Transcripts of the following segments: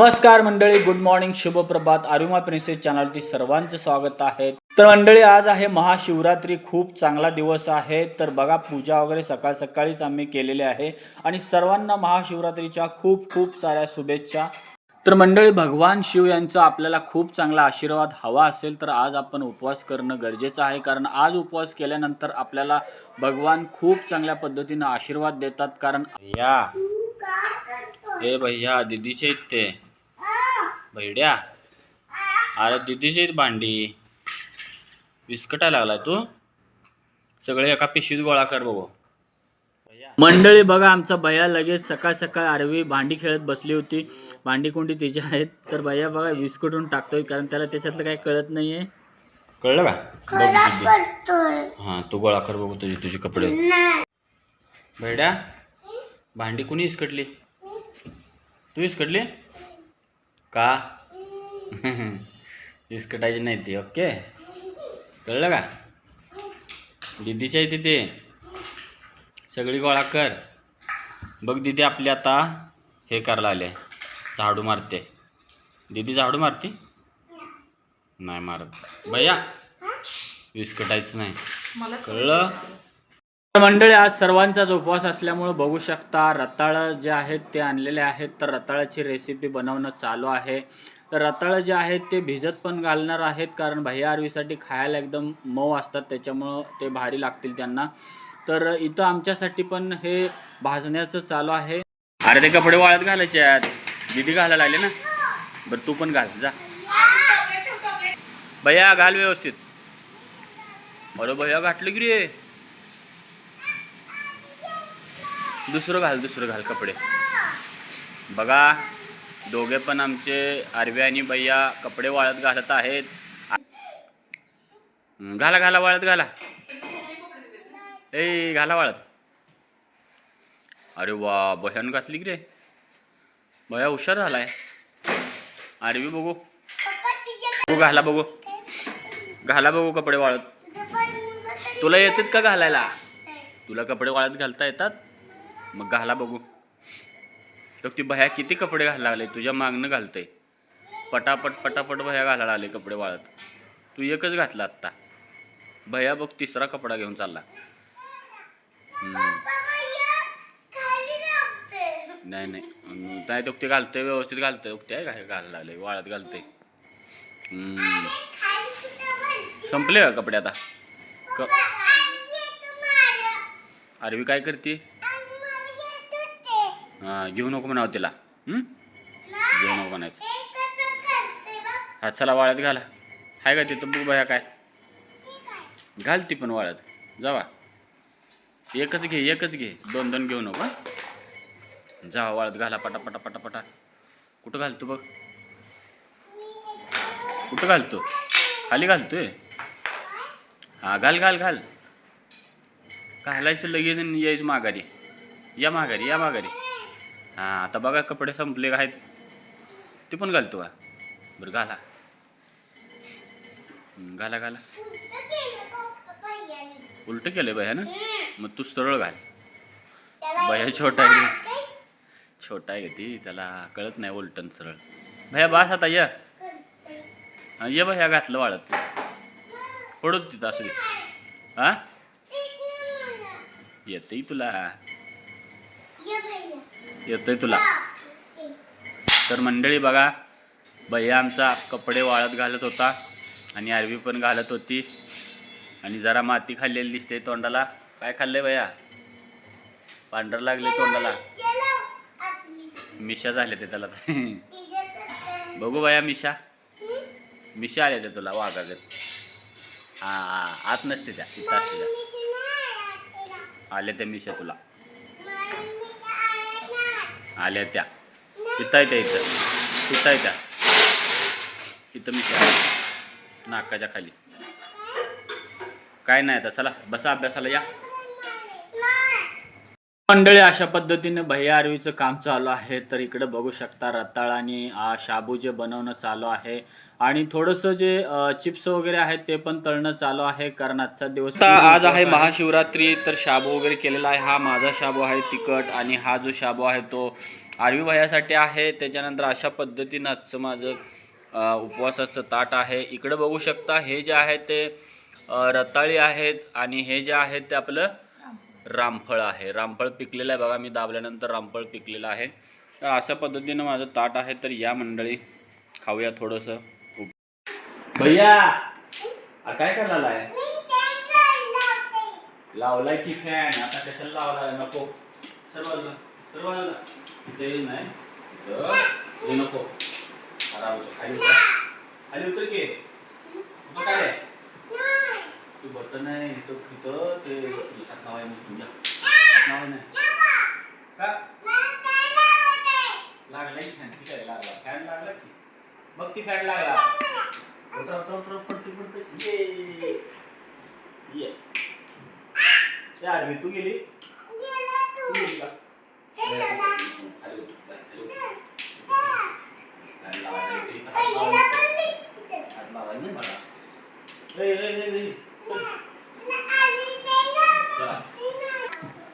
नमस्कार मंडळी good morning शुभ प्रभात आरुमा प्रिन्सेस चॅनलवरती सर्वांचं स्वागत आहे. तर मंडळी आज आहे महाशिवरात्री. खूप चांगला दिवस आहे. तर बघा पूजा वगैरे सकाळ सकाळीच आम्ही केलेली आहे. आणि सर्वांना महाशिवरात्रीच्या खूप खूप साऱ्या शुभेच्छा. तर मंडळी भगवान शिव यांचा आपल्याला खूप चांगला आशीर्वाद हवा असेल तर आज आपण उपवास करणं गरजेचं आहे. कारण आज उपवास केल्यानंतर आपल्याला भगवान खूप चांगल्या पद्धतीनं आशीर्वाद देतात. कारण या ए भैया दीदीचे इथे भैड्या अरे दीदीचे भांडी. विस्कटायला लागलाय तू. सगळे एका पिशवीत गोळा कर बघू. मंडळी बघा आमचा भैया लगेच सकाळ सकाळ आरवी भांडी खेळत बसली होती. भांडी कोणती तिची आहेत? तर भैया बघा विस्कटून टाकतोय कारण त्याला त्याच्यातलं काही कळत नाहीये. कळलं का. हा तू गोळा कर बघू तुझी तुझे कपडे. भैड्या भांडी कोणी इसकटली तू इसकटली का? इसकटायची नाही ती ओके? कळलं का? दीदीची आहे तिथे सगळी गोळा कर. बघ दीदी आपली आता हे करायला आले झाडू मारते. दीदी झाडू मारते? नाही मारत. भैया विस्कटायचं नाही. कळलं? मंडळी आज सर्वांचाच उपवास असल्यामुळे बघू शकता रताळं जे आहेत ते आणलेले आहेत. तर रताळाची रेसिपी बनवणं चालू आहे. तर रताळं जे आहेत ते भिजत पण घालणार आहेत कारण भैया आरवीसाठी खायला एकदम मऊ असतात. त्याच्यामुळं ते भारी लागतील त्यांना. तर इथं आमच्यासाठी पण हे भाजण्याचं चालू आहे. अरे ते कपडे वाळत घालायचे आहेत. दिदी घालायला लागले ना? बरं तू पण घाल. जा. भैया घाल व्यवस्थित. अरे भैया घाटलं की रे? दुसरं घाल दुसरं घाल कपडे. बघा दोघे पण आमचे आरवी आणि भैया कपडे वाळत घालत आहेत. घाला घाला वाळत घाला. ए घाला वाळत. अरे वा बह्यान घातली की रे. भया हुशार झालाय. आरवी बघू. बघू घाला बघू. घाला बघू कपडे वाळत. तुला येतात का घालायला? तुला कपडे वाळत घालता येतात? मग घाला बघू. बघ ती भया किती कपडे घालायला लागले? तुझ्या मागणं घालतंय. पटापट पटापट भया घालायला आले कपडे वाळत. तू एकच घातला आत्ता. भया बघ तिसरा कपडा घेऊन चालला. नाही नाही. नाही तो ते घालतंय व्यवस्थित घालतंय. उगते आहे का? हे घालायला लागले वाळत हम्म. संपले का कपडे आता? क आरवी काय करते? हां घेऊ नको म्हणावं तिला. घेऊ नको म्हणायचं. हा चला वाळत घाला. हाय का तिथं बघ बया काय. घाल ती पण वाळत. जावा एकच घे एकच घे. दोन दोन घेऊ नको जा वाळत घाला पटा पटा पटा पटा कुठं घालतो बघ? कुठं घालतो? खाली घालतोय? हा घाल घाल घाल. घालायचं लगेच आणि यायचं माघारी. या माघारी या माघारी. हां आता बघा कपडे संपले आहेत. ते पण घालतो का? बरं घाला. घाला घाला. उलट केलं भया ना? मग तू सरळ घाल. भया छोटा आहे. छोटा आहे ती त्याला कळत नाही उलटन सरळ. भया बास आता या. ये भया घातलं वाळत. पडत तिथं असं दे. हा? येतंय तुला. येतोय तुला. तर मंडळी बघा भैया आमचा कपडे वाळत घालत होता आणि आरवी पण घालत होती. आणि जरा माती खाल्लेली दिसते तोंडाला. काय खाल्लंय भैया? पांढर लागले तोंडाला. मिशा झाले ते त्याला. बघू भैया मिशा. मिशा आले ते तुला वाघागत. हा आत नसते त्या तिथं असते त्या. आल्या त्या मिशा तुला. आल्या त्या. तिथं आहे त्या इथं. तिथं आहे त्या. इथं मी नाकाच्या खाली. काय नाही आता चला बसा अभ्यासाला या. मंडळी अशा पद्धतीने भैया आरवीचं काम चालू आहे. तर इकडे बघू शकता रताळ आणि आ, शाबू जे बनवणं चालू आहे. आणि थोडंसं जे चिप्स वगैरे आहेत ते पण तळणं चालू आहे कारण आजचा दिवस आज आहे महाशिवरात्री तर शाबू वगैरे केलेला आहे. हा माझा शाबू आहे तिखट आणि हा जो शाबू आहे तो आरवी भैयासाठी आहे. त्याच्यानंतर अशा पद्धतीनं आजचं माझं उपवासाचं ताट आहे. इकडे बघू शकता हे जे आहे ते रताळी आहेत आणि हे जे आहे ते आपलं रामफळ आहे. रामफळ पिकलेलं आहे. बघा मी दाबल्यानंतर रामफळ पिकलेलं आहे. तर अशा पद्धतीनं माझं ताट आहे. तर या मंडळी खाऊया थोडंसं. भैया काय करायला आहे लावलाय की फॅन आता कशाला लावलाय? नको. सर बाजूला सर बाजूला इथे नाही इथं. हे नको. खराब होतं. खाली उतर. खाली उतर की. तुझं काय? तू बटन आहे. इथं इथं ते हात लावाय मग तुझ्या हात लावाय नाही. का? लागला की फॅन ठीक आहे, लागला. फॅन लागला की? बघ ती फॅन लागला. उतर उतर उतर पडते पडते ये. ये यार मी तू गेली? तू गेली का.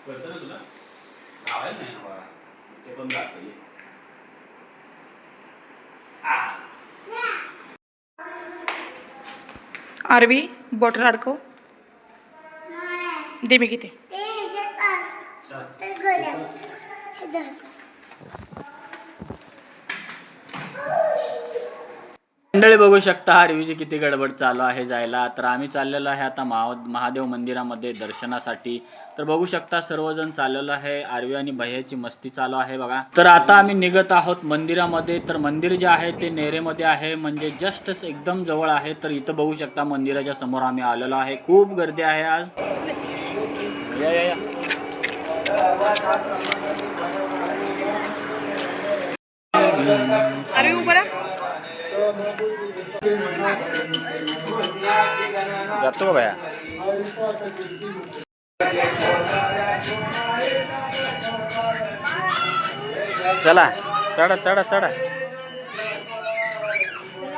कळतं ना तुला. लावायला नाही ना बाळा. ते पण जातं आरवी बॉटल अडकव दे मी किती मंडळी बघू शकता आरवीची किती गडबड चालू आहे जायला. तर आम्ही चाललेलो आहे आता महा महादेव मंदिरामध्ये दर्शनासाठी. तर बघू शकता सर्वजण चाललेलो आहे. आरवी आणि भैयाची मस्ती चालू आहे बघा. तर आता आम्ही निघत आहोत मंदिरामध्ये. तर मंदिर जे आहे ते नेरेमध्ये आहे म्हणजे जस्ट एकदम जवळ आहे. तर इथं बघू शकता मंदिराच्या समोर आम्ही आलेलो आहे. खूप गर्दी आहे आज. या या या. जातो का भैया चला चढा चढा चढा.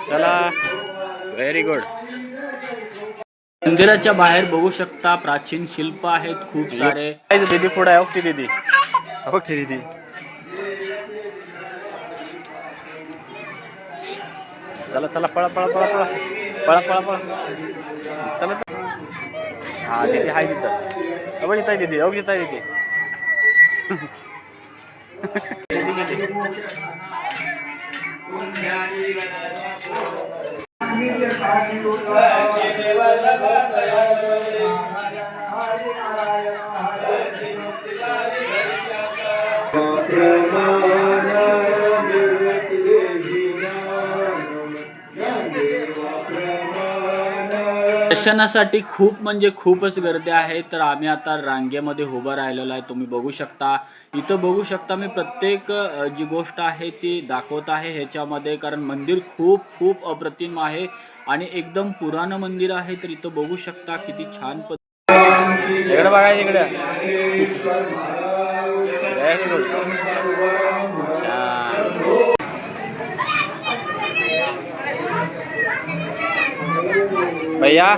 चला. व्हेरी गुड मंदिराच्या बाहेर बघू शकता प्राचीन शिल्प आहेत खूप सारे. दीदी पुढे आहे ओके दीदी. ओके दीदी. चला चला पळा पळा पळा पळा. पळा पळा पळा. चला चला. हा दीदी हाय तिथं. अबे इथं आहे दीदी. अहो इथं आहे दर्शनासाठी खूप म्हणजे खूपच गर्दी आहे. तर आम्ही आता रांगेमध्ये उभं राहिलेलो आहे. तुम्ही बघू शकता. इथं बघू शकता मी प्रत्येक जी गोष्ट आहे ती दाखवत आहे ह्याच्यामध्ये. कारण मंदिर खूप खूप अप्रतिम आहे. आणि एकदम पुराण मंदिर आहे. तर इथं बघू शकता किती छान पद इकडे बघा इकडे व्हेरी गुड छान भैया।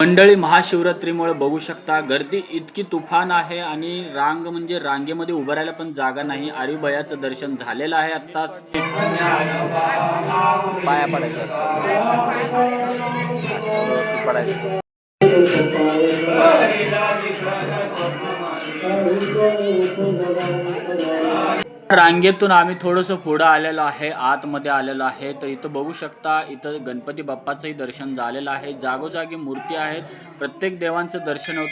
मंडळी महाशिवरात्रीमुळे बघू शकता गर्दी इतकी तुफान आहे आणि रांग म्हणजे रांगेमध्ये उभं राहायला पण जागा नाही. आरिभयाचं दर्शन झालेलं आहे आत्ताच. पाया पडायचं पडायचं. रांगेतून आम्ही थोडंसं पुढं आलेलो आहे आतमध्ये आलेलो आहे. तर इथं बघू शकता इथं गणपती बाप्पाचंही दर्शन झालेलं आहे. जागोजागी मूर्ती आहेत. प्रत्येक देवांचं दर्शन होत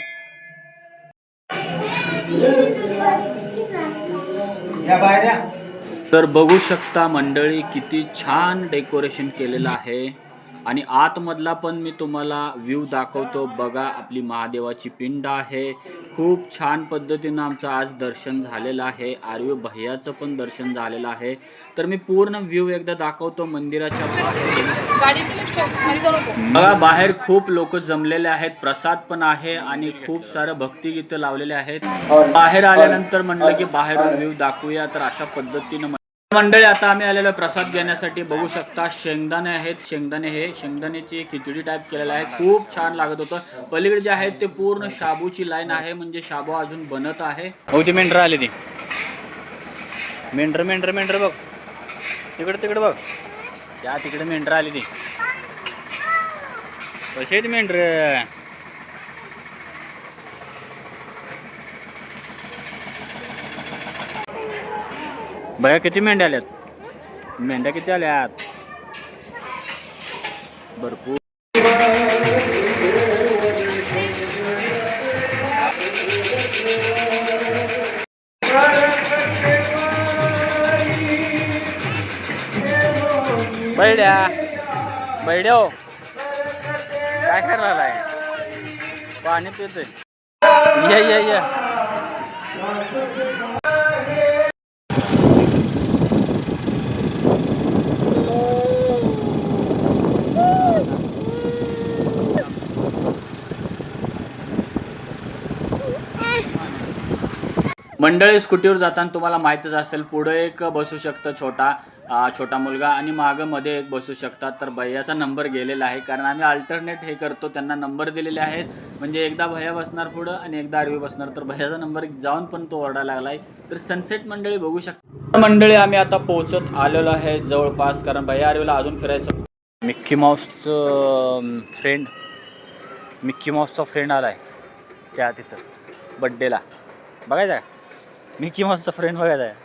तर बघू शकता मंडळी किती छान डेकोरेशन केलेलं आहे. आणि आतमधला पण मी तुम्हाला व्ह्यू दाखवतो. बघा आपली महादेवाची पिंड आहे. खूप छान पद्धतीनं आमचं आज दर्शन झालेलं आहे. आर्य भैयाचं पण दर्शन झालेलं आहे. तर मी पूर्ण व्ह्यू एकदा दाखवतो मंदिराच्या बघा बाहेर खूप लोक जमलेले आहेत. प्रसाद पण आहे आणि खूप सारं भक्तिगीतं लावलेले आहेत. बाहेर आल्यानंतर म्हणलं की बाहेरून व्ह्यू दाखवूया. तर अशा पद्धतीनं मंडळी आता आम्ही आलेलो प्रसाद घेण्यासाठी. बघू शकता शेंगदाणे आहेत. शेंगदाणे हे शेंगदाण्याची खिचडी टाईप केलेलं आहे. खूप छान लागत होतं. पलीकडे जे आहेत ते पूर्ण शाबूची लाईन आहे. म्हणजे शाबू अजून बनत आहे. हो ती मेंढरं आली ती. मेंढर मेंढर मेंढर बघ. तिकडे तिकडे बघ. त्या तिकडे मेंढर आली ती. कसे आहेत मेंढर? बया किती मेंढ्या आल्यात. मेंढ्या किती आल्यात. भरपूर. बैड्या. बैड्या. हो काय करणार आहे पाणी पितोय. ये ये ये. मंडळी स्कूटीवर जाताना तुम्हाला माहीतच असेल पुढे एक बसू शकतं छोटा छोटा मुलगा आणि मागं मध्ये एक बसू शकतात. तर भैयाचा नंबर गेलेला आहे कारण आम्ही अल्टरनेट हे करतो त्यांना नंबर दिलेले आहेत. म्हणजे एकदा भैया बसणार पुढं आणि एकदा आरवी बसणार. तर भैयाचा नंबर जाऊन पण तो ओरडा लागला आहे तर सनसेट मंडळी बघू शकता. मंडळी आम्ही आता पोहोचत आलेलो आहे जवळपास कारण भैया आरवीला अजून फिरायचं. मिक्की माऊसचं फ्रेंड मिक्की माऊसचा फ्रेंड आला आहे त्या तिथं बड्डेला बघायचा का मिकी माऊसचा फ्रेंड बघायचा आहे